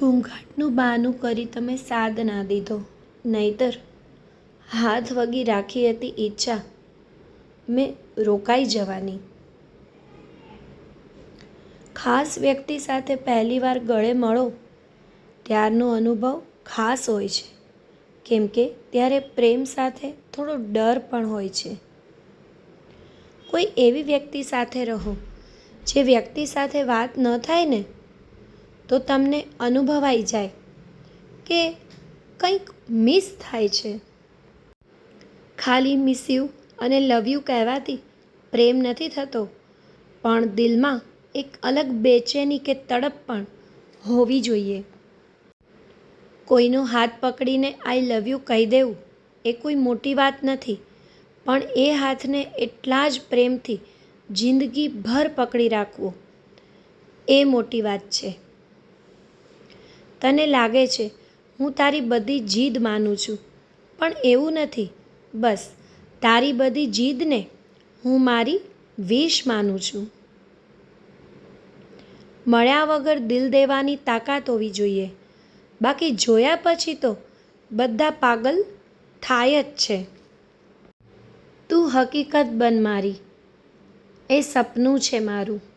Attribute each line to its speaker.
Speaker 1: ઘૂંઘાટનું બહાનું કરી તમે સાદ ના દીધો. નહીતર હાથ વગી રાખી હતી ઈચ્છા. મેં રોકાઈ જવાની. ખાસ વ્યક્તિ સાથે પહેલીવાર ગળે મળો, ત્યારનો અનુભવ ખાસ હોય છે. કેમ કે ત્યારે પ્રેમ સાથે થોડો ડર પણ હોય છે. કોઈ એવી વ્યક્તિ સાથે રહો, જે વ્યક્તિ સાથે વાત ન થાય ને તો તમને અનુભવાઈ જાય કે કંઈક મિસ થાય છે. ખાલી મિસ યુ અને લવ યુ કહેવાથી પ્રેમ નથી થતો, પણ દિલમાં એક અલગ બેચેની કે તડપ પણ હોવી જોઈએ. કોઈનો હાથ પકડીને આઈ લવ યુ કહી દેવું એ કોઈ મોટી વાત નથી, પણ એ હાથને એટલા જ પ્રેમથી જિંદગીભર પકડી રાખવો એ મોટી વાત છે. તને લાગે છે, હું તારી બધી જીદ માનું છું. પણ એવું નથી. બસ, તારી બધી જીદને હું મારી વિશ માનું છું. મળ્યા વગર દિલ દેવાની તાકાત હોવી જોઈએ. બાકી જોયા પછી તો બધા પાગલ થાય જ છે. તું હકીકત બન મારી. એ સપનું છે મારું.